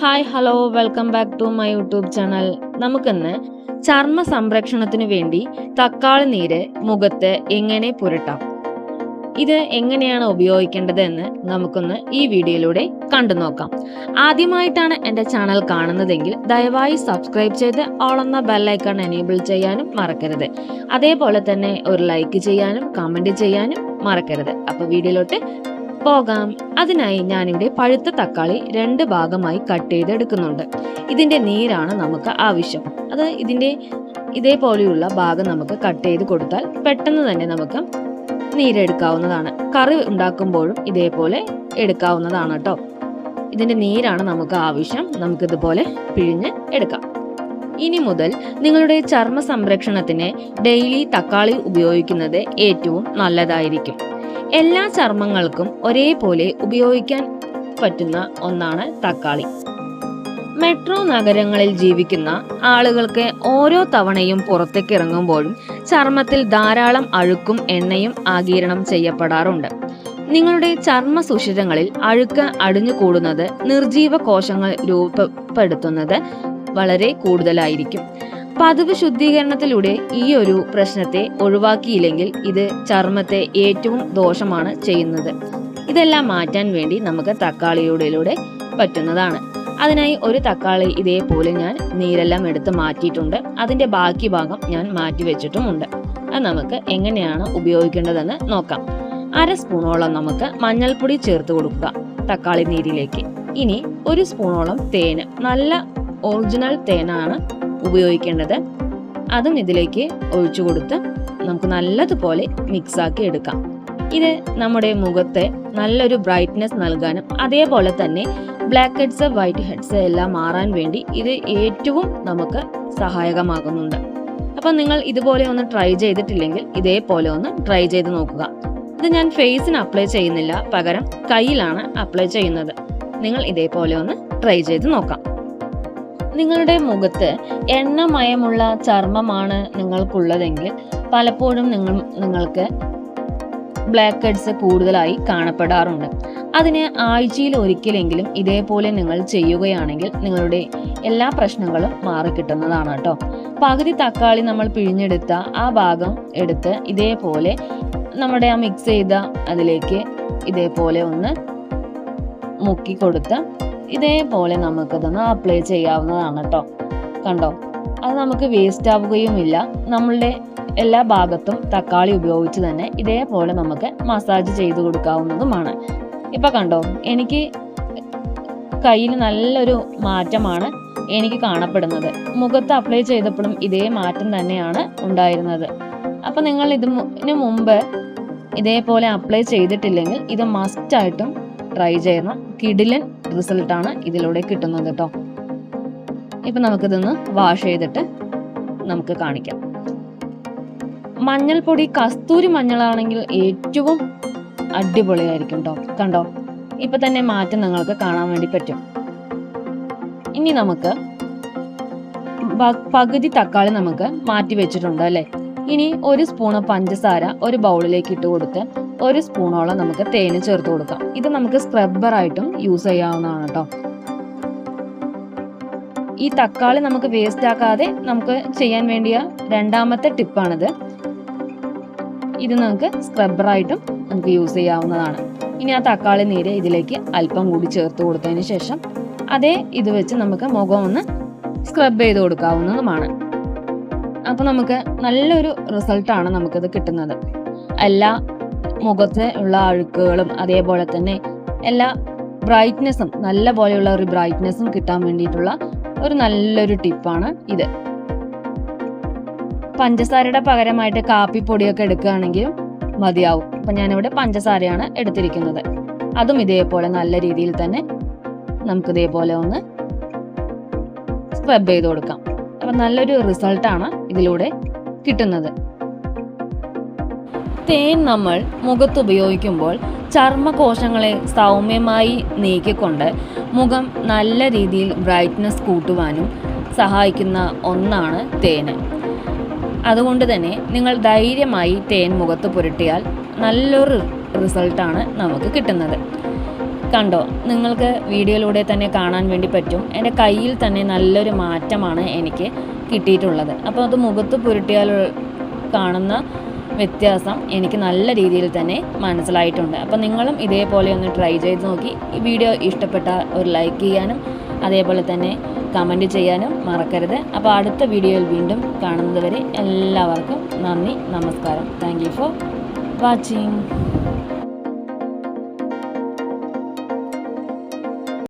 Hi hello welcome back to my YouTube channel നമുക്കിന്ന് ചർമ്മ സംരക്ഷണത്തിനു വേണ്ടി തക്കാളി നീര് മുഖത്ത് എങ്ങനെ പുരട്ടാം? ഇത് എങ്ങനെയാണ് ഉപയോഗിക്കേണ്ടത് എന്ന് നമുക്കൊന്ന് ഈ വീഡിയോയിലൂടെ കണ്ടു നോക്കാം. ആദ്യമായിട്ടാണ് എന്റെ ചാനൽ കാണുന്നതെങ്കിൽ ദയവായി സബ്സ്ക്രൈബ് ചെയ്ത് ഓളെന്ന ബെല്ലൈക്കൺ എനേബിൾ ചെയ്യാനും മറക്കരുത്. അതേപോലെ തന്നെ ഒരു ലൈക്ക് ചെയ്യാനും കമന്റ് ചെയ്യാനും മറക്കരുത്. അപ്പോൾ വീഡിയോയിലോട്ട് പോകാം. അതിനായി ഞാനിവിടെ പഴുത്ത തക്കാളി രണ്ട് ഭാഗമായി കട്ട് ചെയ്തെടുക്കുന്നുണ്ട്. ഇതിന്റെ നീരാണ് നമുക്ക് ആവശ്യം. അത് ഇതിന്റെ ഇതേപോലെയുള്ള ഭാഗം നമുക്ക് കട്ട് ചെയ്ത് കൊടുത്താൽ പെട്ടെന്ന് തന്നെ നമുക്ക് നീരെടുക്കാവുന്നതാണ്. കറി ഉണ്ടാക്കുമ്പോഴും ഇതേപോലെ എടുക്കാവുന്നതാണ് കേട്ടോ ഇതിന്റെ നീരാണ് നമുക്ക് ആവശ്യം. നമുക്കിതുപോലെ പിഴിഞ്ഞ് എടുക്കാം. ഇനി മുതൽ നിങ്ങളുടെ ചർമ്മ സംരക്ഷണത്തിന് ഡെയിലി തക്കാളി ഉപയോഗിക്കുന്നത് ഏറ്റവും നല്ലതായിരിക്കും. എല്ലാ ചർമ്മങ്ങൾക്കും ഒരേപോലെ ഉപയോഗിക്കാൻ പറ്റുന്ന ഒന്നാണ് തക്കാളി. മെട്രോ നഗരങ്ങളിൽ ജീവിക്കുന്ന ആളുകൾക്ക് ഓരോ തവണയും പുറത്തേക്ക് ഇറങ്ങുമ്പോഴും ചർമ്മത്തിൽ ധാരാളം അഴുക്കും എണ്ണയും ആഗിരണം ചെയ്യപ്പെടാറുണ്ട്. നിങ്ങളുടെ ചർമ്മ സുഷിരങ്ങളിൽ അഴുക്ക് അടിഞ്ഞു കൂടുന്നത് നിർജീവ കോശങ്ങൾ രൂപപ്പെടുത്തുന്നത് വളരെ കൂടുതലായിരിക്കും. പതിവ് ശുദ്ധീകരണത്തിലൂടെ ഈ ഒരു പ്രശ്നത്തെ ഒഴിവാക്കിയില്ലെങ്കിൽ ഇത് ചർമ്മത്തെ ഏറ്റവും ദോഷമാണ് ചെയ്യുന്നത്. ഇതെല്ലാം മാറ്റാൻ വേണ്ടി നമുക്ക് തക്കാളിയുടെ പറ്റുന്നതാണ്. അതിനായി ഒരു തക്കാളി ഇതേപോലെ ഞാൻ നീരെല്ലാം എടുത്ത് മാറ്റിയിട്ടുണ്ട്. അതിന്റെ ബാക്കി ഭാഗം ഞാൻ മാറ്റി വെച്ചിട്ടുമുണ്ട്. അത് നമുക്ക് എങ്ങനെയാണ് ഉപയോഗിക്കേണ്ടതെന്ന് നോക്കാം. അര സ്പൂണോളം നമുക്ക് മഞ്ഞൾപ്പൊടി ചേർത്ത് കൊടുക്കുക തക്കാളി നീരിലേക്ക്. ഇനി ഒരു സ്പൂണോളം തേന്. നല്ല ഒറിജിനൽ തേനാണ് ഉപയോഗിക്കേണ്ടത് അതും ഇതിലേക്ക് ഒഴിച്ചു കൊടുത്ത് നമുക്ക് നല്ലതുപോലെ മിക്സാക്കി എടുക്കാം. ഇത് നമ്മുടെ മുഖത്തെ നല്ലൊരു ബ്രൈറ്റ്നെസ് നൽകാനും അതേപോലെ തന്നെ ബ്ലാക്ക് ഹെഡ്സ് വൈറ്റ് ഹെഡ്സ് എല്ലാം മാറാൻ വേണ്ടി ഇത് ഏറ്റവും നമുക്ക് സഹായകമാകുന്നുണ്ട്. അപ്പം നിങ്ങൾ ഇതുപോലെ ഒന്ന് ട്രൈ ചെയ്തിട്ടില്ലെങ്കിൽ ഇതേപോലെ ഒന്ന് ട്രൈ ചെയ്ത് നോക്കുക. ഇത് ഞാൻ ഫേസിന് അപ്ലൈ ചെയ്യുന്നില്ല പകരം കയ്യിലാണ് അപ്ലൈ ചെയ്യുന്നത്. നിങ്ങൾ ഇതേപോലെ ഒന്ന് ട്രൈ ചെയ്ത് നോക്കാം. നിങ്ങളുടെ മുഖത്ത് എണ്ണമയമുള്ള ചർമ്മമാണ് നിങ്ങൾക്കുള്ളതെങ്കിൽ പലപ്പോഴും നിങ്ങൾ നിങ്ങൾക്ക് ബ്ലാക്ക് ഹെഡ്സ് കൂടുതലായി കാണപ്പെടാറുണ്ട്. അതിന് ആഴ്ചയിൽ ഒരിക്കലെങ്കിലും ഇതേപോലെ നിങ്ങൾ ചെയ്യുകയാണെങ്കിൽ നിങ്ങളുടെ എല്ലാ പ്രശ്നങ്ങളും മാറിക്കിട്ടുന്നതാണ് കേട്ടോ. പകുതി തക്കാളി നമ്മൾ പിഴിഞ്ഞെടുത്ത ആ ഭാഗം എടുത്ത് ഇതേപോലെ നമ്മുടെ ആ മിക്സ് ചെയ്ത അതിലേക്ക് ഇതേപോലെ ഒന്ന് മുക്കി കൊടുത്ത് ഇതേപോലെ നമുക്കതൊന്ന് അപ്ലൈ ചെയ്യാവുന്നതാണ് കേട്ടോ കണ്ടോ? അത് നമുക്ക് വേസ്റ്റ് ആവുകയുമില്ല. നമ്മളുടെ എല്ലാ ഭാഗത്തും തക്കാളി ഉപയോഗിച്ച് തന്നെ ഇതേപോലെ നമുക്ക് മസാജ് ചെയ്ത് കൊടുക്കാവുന്നതുമാണ്. ഇപ്പം കണ്ടോ? എനിക്ക് കയ്യിൽ നല്ലൊരു മാറ്റമാണ് എനിക്ക് കാണപ്പെടുന്നത്. മുഖത്ത് അപ്ലൈ ചെയ്തപ്പോഴും ഇതേ മാറ്റം തന്നെയാണ് ഉണ്ടായിരുന്നത്. അപ്പം നിങ്ങൾ ഇതിന് മുമ്പ് ഇതേപോലെ അപ്ലൈ ചെയ്തിട്ടില്ലെങ്കിൽ ഇത് മസ്റ്റായിട്ടും ട്രൈ ചെയ്യണം കിടിലൻ റിസൾട്ടാണ് ഇതിലൂടെ കിട്ടുന്നത് കേട്ടോ ഇപ്പൊ നമുക്കിതൊന്ന് വാഷ് ചെയ്തിട്ട് നമുക്ക് കാണിക്കാം. മഞ്ഞൾപ്പൊടി കസ്തൂരി മഞ്ഞളാണെങ്കിൽ ഏറ്റവും അടിപൊളിയായിരിക്കും കേട്ടോ കണ്ടോ? ഇപ്പൊ തന്നെ മാറ്റം നിങ്ങൾക്ക് കാണാൻ വേണ്ടി പറ്റും. ഇനി നമുക്ക് പകുതി തക്കാളി നമുക്ക് മാറ്റി വെച്ചിട്ടുണ്ട് അല്ലേ? ഇനി ഒരു സ്പൂണ് പഞ്ചസാര ഒരു ബൗളിലേക്ക് ഇട്ട് കൊടുത്ത് ഒരു സ്പൂണോളം നമുക്ക് തേന് ചേർത്ത് കൊടുക്കാം. ഇത് നമുക്ക് സ്ക്രബ്ബറായിട്ടും യൂസ് ചെയ്യാവുന്നതാണ് കേട്ടോ ഈ തക്കാളി നമുക്ക് വേസ്റ്റ് ആക്കാതെ നമുക്ക് ചെയ്യാൻ വേണ്ടിയ രണ്ടാമത്തെ ടിപ്പാണിത്. ഇത് നമുക്ക് സ്ക്രബ്ബറായിട്ടും നമുക്ക് യൂസ് ചെയ്യാവുന്നതാണ്. ഇനി ആ തക്കാളി നീര് ഇതിലേക്ക് അല്പം കൂടി ചേർത്ത് കൊടുത്തതിന് ശേഷം അതേ ഇത് വെച്ച് നമുക്ക് മുഖം ഒന്ന് സ്ക്രബ് ചെയ്ത് കൊടുക്കാവുന്നതുമാണ്. അപ്പോൾ നമുക്ക് നല്ലൊരു റിസൾട്ടാണ് നമുക്കിത് കിട്ടുന്നത്. എല്ലാ മുഖത്ത് ഉള്ള അഴുക്കുകളും അതേപോലെ തന്നെ എല്ലാ ബ്രൈറ്റ്നെസ്സും നല്ല പോലെയുള്ള ഒരു ബ്രൈറ്റ്നെസ്സും കിട്ടാൻ വേണ്ടിയിട്ടുള്ള ഒരു നല്ലൊരു ടിപ്പാണ് ഇത്. പഞ്ചസാരയുടെ പകരമായിട്ട് കാപ്പിപ്പൊടിയൊക്കെ എടുക്കുകയാണെങ്കിലും മതിയാവും. അപ്പൊ ഞാനിവിടെ പഞ്ചസാരയാണ് എടുത്തിരിക്കുന്നത്. അതും ഇതേപോലെ നല്ല രീതിയിൽ തന്നെ നമുക്ക് ഇതേപോലെ ഒന്ന് സ്ക്രബ് ചെയ്ത് കൊടുക്കാം. അപ്പൊ നല്ലൊരു റിസൾട്ടാണ് ഇതിലൂടെ കിട്ടുന്നത്. തേൻ നമ്മൾ മുഖത്ത് ഉപയോഗിക്കുമ്പോൾ ചർമ്മകോശങ്ങളെ സൗമ്യമായി നീക്കിക്കൊണ്ട് മുഖം നല്ല രീതിയിൽ ബ്രൈറ്റ്നസ് കൂട്ടുവാനും സഹായിക്കുന്ന ഒന്നാണ് തേന് അതുകൊണ്ട് തന്നെ നിങ്ങൾ ധൈര്യമായി തേൻ മുഖത്ത് പുരട്ടിയാൽ നല്ലൊരു റിസൾട്ടാണ് നമുക്ക് കിട്ടുന്നത്. കണ്ടോ നിങ്ങൾക്ക് വീഡിയോയിലൂടെ തന്നെ കാണാൻ വേണ്ടി പറ്റും. എന്റെ കയ്യിൽ തന്നെ നല്ലൊരു മാറ്റമാണ് എനിക്ക് കിട്ടിയിട്ടുള്ളത്. അപ്പോൾ അത് മുഖത്ത് പുരട്ടിയാൽ കാണുന്ന വ്യത്യാസം എനിക്ക് നല്ല രീതിയിൽ തന്നെ മനസ്സിലായിട്ടുണ്ട്. അപ്പോൾ നിങ്ങളും ഇതേപോലെ ഒന്ന് ട്രൈ ചെയ്ത് നോക്കി. ഈ വീഡിയോ ഇഷ്ടപ്പെട്ട ഒരു ലൈക്ക് ചെയ്യാനും അതേപോലെ തന്നെ കമന്റ് ചെയ്യാനും മറക്കരുത്. അപ്പോൾ അടുത്ത വീഡിയോയിൽ വീണ്ടും കാണുന്നത് വരെ എല്ലാവർക്കും നന്ദി നമസ്കാരം. Thank you for watching